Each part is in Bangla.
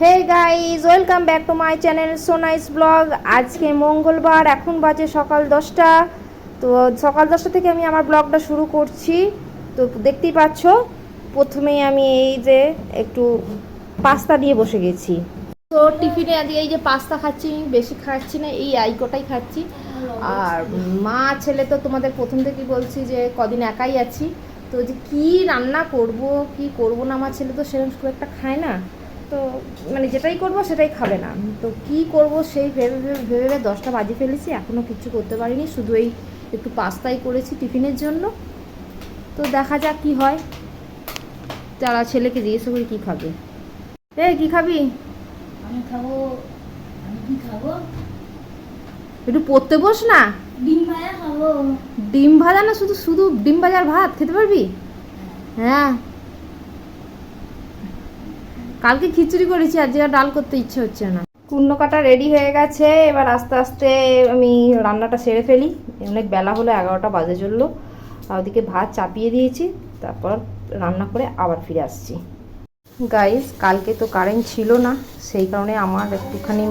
Hey guys welcome back to my channel সোনাইস blog আজকে মঙ্গলবার, এখন বাজে সকাল দশটা। তো সকাল দশটা থেকে আমি আমার ব্লগটা শুরু করছি। তো দেখতেই পাচ্ছ, প্রথমেই আমি এই যে একটু পাস্তা দিয়ে বসে গেছি। তো টিফিনে আজকে এই যে পাস্তা খাচ্ছি, বেশি খাচ্ছি না, এই আইকোটাই খাচ্ছি। আর মা, ছেলে তো তোমাদের প্রথম থেকেই বলছি যে কদিন একাই আছি। তো যে কি রান্না করব, কি করব না, আমার ছেলে তো সেরকম খুব একটা খায় না। তো মানে যেটাই করব সেটাই খাবে না। তো কি করব সেই ভেবে ভেবে ভেবে ভেবে দশটা বাজে ফেলেছি এখনও কিছু করতে পারিনি। শুধু এই একটু পাস্তাই করেছি টিফিনের জন্য। তো দেখা যাক কি হয়। তারা ছেলেকে জিজ্ঞেস করি কী খাবে। এই কী খাবি? আমি খাব আমি কি খাব? একটু পড়তে বস না। ডিম ভাজা খাব। ডিম ভাজা না শুধু শুধু ডিম ভাজার ভাত খেতে পারবি? হ্যাঁ। কালকে খিচুড়ি করেছি, আজকে ডাল করতে ইচ্ছে হচ্ছে না। কুন্ড কাটা রেডি হয়ে গেছে, এবার আস্তে আস্তে আমি রান্নাটা সেরে ফেলি। অনেক বেলা হলো, এগারোটা বাজে চলল। আর ওদিকে ভাত চাপিয়ে দিয়েছি, তারপর রান্না করে আবার ফিরে আসছি। গাইস কালকে তো কারেন্ট ছিল না, সেই কারণে আমার একটুখানি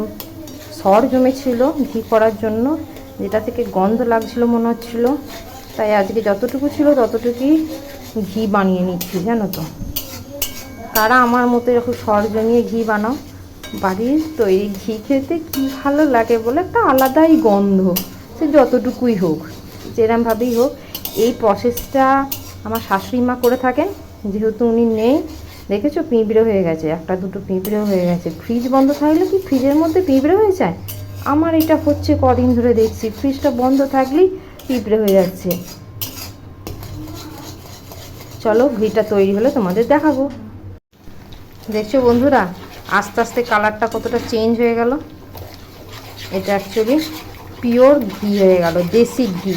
সর জমেছিল ঘি করার জন্য, যেটা থেকে গন্ধ লাগছিল মনে হচ্ছিল। তাই আজকে যতটুকু ছিল ততটুকুই ঘি বানিয়ে নিচ্ছি, জানো তো। তারা আমার মতো এরকম সর জমিয়ে ঘি বানাও। বাড়ির তৈরি ঘি খেতে কি ভালো লাগে বলে একটা আলাদাই গন্ধ। সে যতটুকুই হোক, যেরমভাবেই হোক, এই প্রসেসটা আমার শাশুড়ি মা করে থাকেন। যেহেতু উনি নেই, দেখেছ পিঁপড়ে হয়ে গেছে, একটা দুটো পিঁপড়ে হয়ে গেছে। ফ্রিজ বন্ধ থাকলে কি ফ্রিজের মধ্যে পিঁপড়ে হয়ে যায়? আমার এটা হচ্ছে কদিন ধরে দেখছি ফ্রিজটা বন্ধ থাকলেই পিঁপড়ে হয়ে যাচ্ছে। চলো ঘিটা তৈরি হলে তোমাদের দেখাবো। দেখছ বন্ধুরা, আস্তে আস্তে কালারটা কতটা চেঞ্জ হয়ে গেল। এটা অ্যাকচুয়ালি পিওর ঘি হয়ে গেল, দেশি ঘি।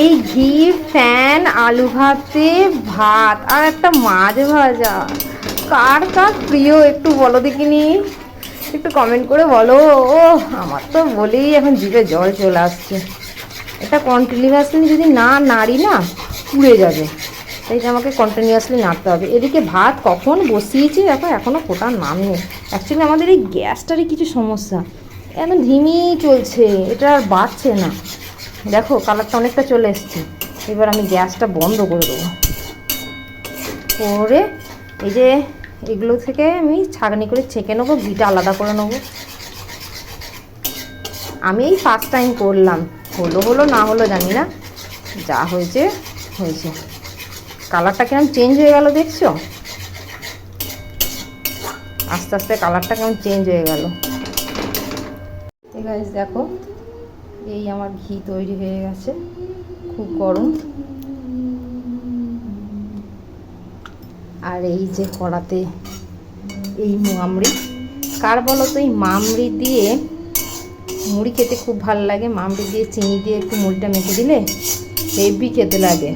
এই ঘি ফ্যান আলু ভাতে, ভাত, আর একটা মাছ ভাজা। কার কার প্রিয় একটু বলো দেখিনি? একটু কমেন্ট করে বলো। ও আমার তো বলেই এখন জিভে জল চলে আসছে। এটা কন্টিনিউয়াসলি যদি না নাড়ি না, পুড়ে যাবে। তাই আমাকে কন্টিনিউয়াসলি নাড়তে হবে। এদিকে ভাত কখন বসিয়েছি দেখো এখনও ফোটার নাম নেই। অ্যাকচুয়ালি আমাদের এই গ্যাসটারই কিছু সমস্যা। একদম ধিমি চলছে, এটা আর বাড়ছে না। দেখো কালারটা অনেকটা চলে এসছে। এবার আমি গ্যাসটা বন্ধ করে দেবো। করে এই যে এগুলো থেকে আমি ছাঁকনি করে ছেঁকে নেব, ঘিটা আলাদা করে নেব। আমি এই ফার্স্ট টাইম করলাম। হলো হলো না হলো জানি না। যা হয়েছে হয়েছে। কালারটা কেমন চেঞ্জ হয়ে গেল দেখছ? আস্তে আস্তে কালারটা কেমন চেঞ্জ হয়ে গেল। দেখো, এই আমার ঘি তৈরি হয়ে গেছে, খুব গরম। আর এই যে কড়াতে এই মামড়ি। কার বলো তো, এই মামড়ি দিয়ে, মুড়ি খেতে খুব ভালো লাগে। মামড়ি দিয়ে, চিনি দিয়ে একটু মুড়িটা মেখে দিলে হেভি খেতে লাগে।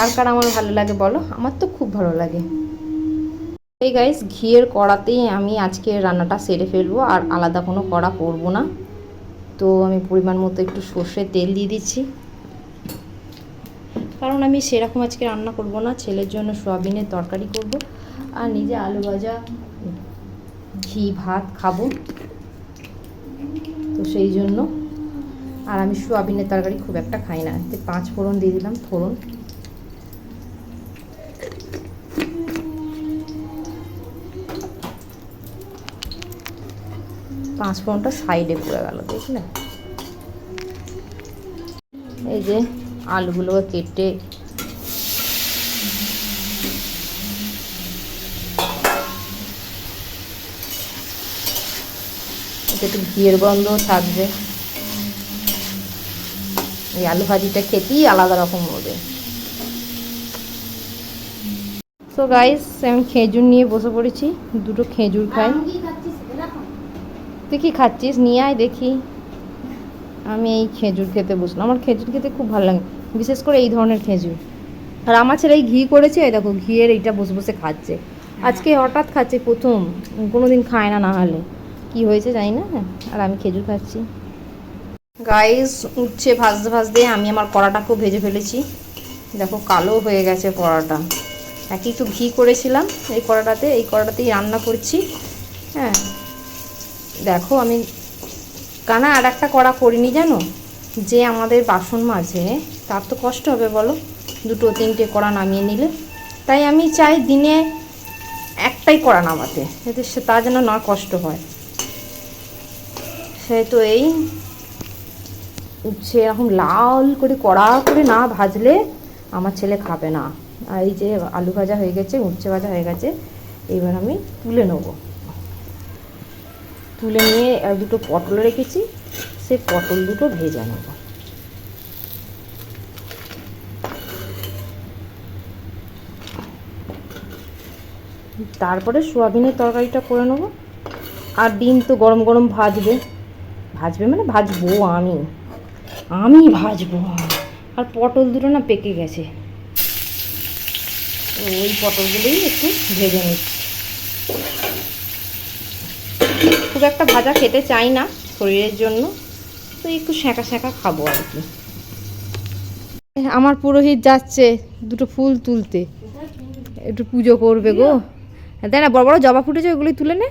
কার কার আমার ভালো লাগে বলো? আমার তো খুব ভালো লাগে। এই গাইস ঘিয়ের কড়াতেই আমি আজকে রান্নাটা সেরে ফেলব, আর আলাদা কোনো কড়া করব না। তো আমি পরিমাণ মতো একটু সর্ষের তেল দিয়ে দিচ্ছি। কারণ আমি সেরকম আজকে রান্না করব না, ছেলের জন্য সোয়াবিনের তরকারি করব। আর নিজে আলু ভাজা, ঘি, ভাত খাব। তো সেই জন্য। আর আমি সোয়াবিনের তরকারি খুব একটা খাই না। পাঁচ ফোড়ন দিয়ে দিলাম, ফোড়ন। পাঁচ ফোড়নটা সাইডে পড়ে গেল, দেখলে? এই যে আলুগুলোকে কেটে একটু ঘিয়ের গন্ধ থাকবে। এই আলু ভাজিটা খেতেই আলাদা রকম হবে। তো গাইস আমি খেজুর নিয়ে বসে পড়েছি, দুটো খেজুর খাই আমি কি খাচ্ছিস এরকম তুই কি খাচ্ছিস? নিয়ে আয় দেখি। আমি এই খেজুর খেতে বসলাম। আমার খেজুর খেতে খুব ভালো লাগে। বিশেষ করে এই ধরনের খেজুর। আর আমার ছেলে এই ঘি করেছে এই দেখো ঘিয়ের এইটা বসে বসে খাচ্ছে। আজকে হঠাৎ খাচ্ছে প্রথম। কোনো দিন খায় না না হলে। কি হয়েছে জানি না। আর আমি খেজুর খাচ্ছি। গাইস উঠছে ভাজতে ভাজতে আমি আমার কড়াটা খুব ভেজে ফেলেছি। দেখো কালো হয়ে গেছে কড়াটা। একই একটু ঘি করেছিলাম এই কড়াটাতে। এই কড়াটাতেই রান্না করছি। হ্যাঁ। দেখো, আমি কানা আর একটা কড়া করিনি জানো? যে আমাদের বাসন মাজে, তার তো কষ্ট হবে বলো? দুটো তিনটে কড়া নামিয়ে নিলে। তাই আমি চাই দিনে একটাই কড়া নামাতে, যাতে সে তা যেন না কষ্ট হয়। সে তো এই উচ্ছে এরকম লাল করে কড়া করে না ভাজলে আমার ছেলে খাবে না। আর এই যে আলু ভাজা হয়ে গেছে, উচ্ছে ভাজা হয়ে গেছে, এইবার আমি তুলে নেব। তুলে নিয়ে দুটো পটল রেখেছি। সে পটল দুটো ভেজে নেব। তারপরে সোয়াবিনের তরকারিটা করে নেব। আর ডিম তো গরম গরম ভাজবে। ভাজবে মানে ভাজবো আমি। আমি ভাজবো। আর পটল দুটো না পেকে গেছে। ওই পটলগুলোই একটু ভেজে নিচ্ছি। খুব একটা ভাজা খেতে চাই না শরীরের জন্য, তো একটু সেঁকা সেঁকা খাব আর কি। আমার পুরোহিত যাচ্ছে দুটো ফুল তুলতে। একটু পুজো করবে গো। দেখ না, বড় বড় জবা ফুটেছে, ওগুলোই তুলে নে।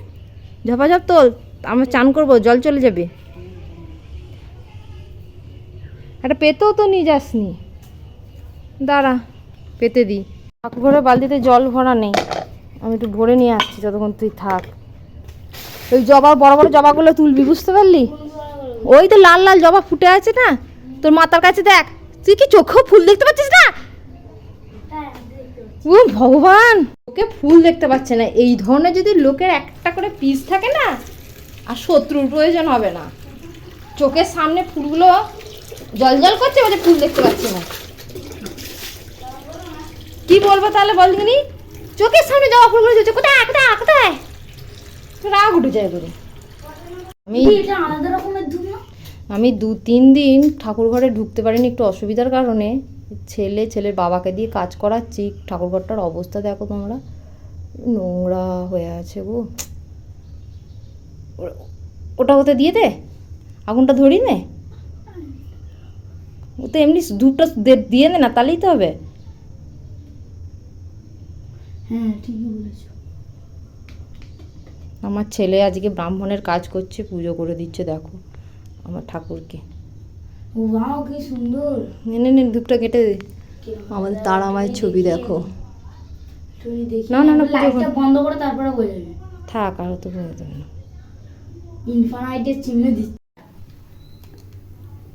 ঝপা ঝপ তোল, আমরা চান করব, জল চলে যাবে। একটা পেতেও তো নিয়ে যাসনি। দাঁড়া, পেতে দিই ঠাকুর ঘরে বালতিতে জল ভরা নেই। আমি একটু ভরে নিয়ে আসছি, যতক্ষণ তুই থাক। ওই জবা, বড় বড় জবাগুলো তুলবি, বুঝতে পারলি? ওই তো লাল লাল জবা ফুটে আছে না? তোর মাতার কাছে দেখ, তুই কি চোখেও ফুল দেখতে পাচ্ছিস না? ও ভগবান! ওকে ফুল দেখতে পাচ্ছে না, এই ধরনের যদি লোকের একটা করে পিস থাকে না, আর শত্রুর প্রয়োজন হবে না। চোখের সামনে ফুলগুলো জল জল করছে বলছে ফুল দেখতে পাচ্ছি না। কি বলব তাহলে বল চোখের সামনে জবা ফুলগুলো কোথায় কোথায় কোথায়? রাগ উঠে যায় করে আমি আলাদা রকমের আমি দু তিন দিন ঠাকুর ঘরে ঢুকতে পারিনি একটু অসুবিধার কারণে। ছেলে ছেলের বাবাকে দিয়ে কাজ করাচ্ছি ঠাকুর ঘরটার অবস্থা দেখো তোমরা। নোংরা হয়ে আছে গো। ওটা ওতে দিয়ে দে। আগুনটা ধরি নে। ও তো এমনি ধূপটা দিয়ে দে না তাহলেই তো হবে। হ্যাঁ ঠিকই বলেছ। আমার ছেলে আজকে ব্রাহ্মণের কাজ করছে পুজো করে দিচ্ছে দেখো আমার ঠাকুরকে। ও কি সুন্দর। নে নে ধূপটা কেটে দে। আমাদের তারা মায়ের ছবি দেখো। না, না, না, পুজো বন্ধ করে তারপরে বোঝাবে থাক আর তো বলতে হবে না। ইনফানাইটের চিহ্ন দিচ্ছে।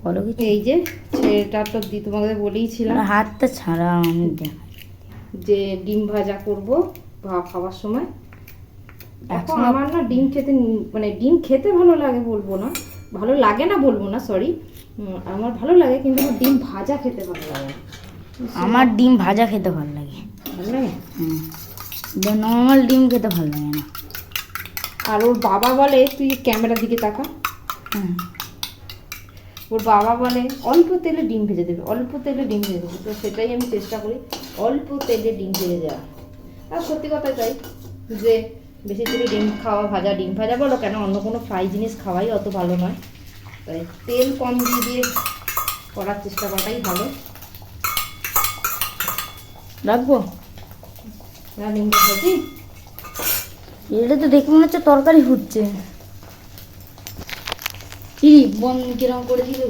বলো কি এই যে ছেলেটা তো দি তোমাকে বলেইছিলাম। হাতটা ছাড়া আমি যে ডিম ভাজা করব ভা খাওয়ার সময়। একসময়- আমার না ডিম খেতে মানে ডিম খেতে ভালো লাগে বলব না। ভালো লাগে না বলব না সরি আমার ভালো লাগে কিন্তু আমার ডিম ভাজা খেতে ভালো লাগে। আমার ডিম ভাজা খেতে ভালো লাগে। ভালো লাগে? নর্মাল ডিম খেতে ভালো লাগে না। আর ওর বাবা বলে তুই ক্যামেরার দিকে তাকা। ওর বাবা বলে অল্প তেলে ডিম ভেজে দেবে অল্প তেলে ডিম ভেজে দেবে। তো সেটাই আমি চেষ্টা করি অল্প তেলে ডিম ভেজে দেওয়া আর সত্যি কথা চাই যে বেশি তেলে ডিম খাওয়া ভাজা ডিম ভাজা বলো কেন? অন্য কোনো ফ্রাই জিনিস খাওয়াই অত ভালো নয়। তাই তেল কম দিয়ে দিয়ে করার চেষ্টা করাটাই ভালো। রাখব? না ডিমটা ভাজি। এটা তো দেখে মনে হচ্ছে তরকারি ফুটছে কি বন কিরম করে দিলে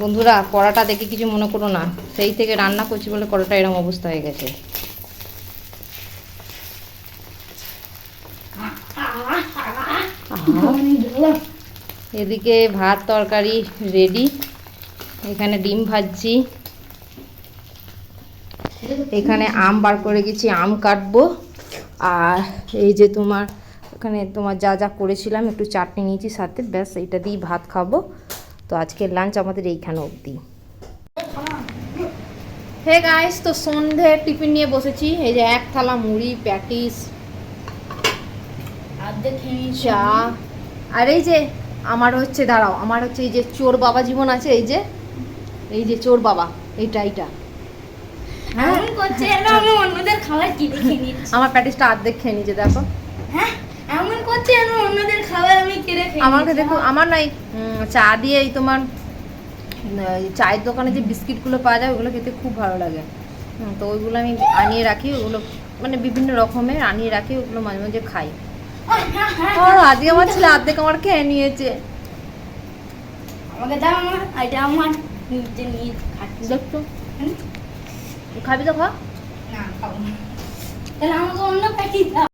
বন্ধুরা কড়াটা দেখে কিছু মনে করো না। সেই থেকে রান্না করছি বলে কড়াটা এরকম অবস্থা হয়ে গেছে। এদিকে ভাত তরকারি রেডি এখানে ডিম ভাজছি। এখানে আম বার করে গেছি আম কাটবো। আর এই যে তোমার এখানে তোমার যা যা করেছিলাম, একটু চাটনি নিয়েছি সাথে, ব্যাস এইটা দিয়েই ভাত খাব। তো আজকের লাঞ্চ আমাদের এইখানে অবধি। হে গাইস তো সন্ধে টিফিন নিয়ে বসেছি। এই যে এক থালা মুড়ি প্যাটিস চা। আর এই যে আমার হচ্ছে দাঁড়াও আমার হচ্ছে এই যে চোর বাবা জীবন আছে এই যে এই যে চোর বাবা এইটা এইটা। হ্যাঁ আমার প্যাটিসটা অর্ধেক খেয়ে নিয়েছে দেখো। হ্যাঁ? এমন করছে যেন অন্যদের খাবার আমি কিনে খেয়ে আমাকে দেখো আমার নাই চা দিয়ে এই তোমার চায়ের দোকানে যে বিস্কিটগুলো পাওয়া যায় ওগুলো খেতে খুব ভালো লাগে। তো ওইগুলো আমি আনিয়ে রাখি ওগুলো মানে বিভিন্ন রকমের আনিয়ে রাখি ওগুলো মাঝে মাঝে খাই। আর আজকে আমার ছেলে অর্ধেক আমার খেয়ে নিয়েছে। আমাকে দাও আমার এটা আমার নিচে নিয়ে খাচ্ছি। দেখতো খাবি তো খা। না খাব না। তাহলে আমাকে অন্য প্যাকেট দাও।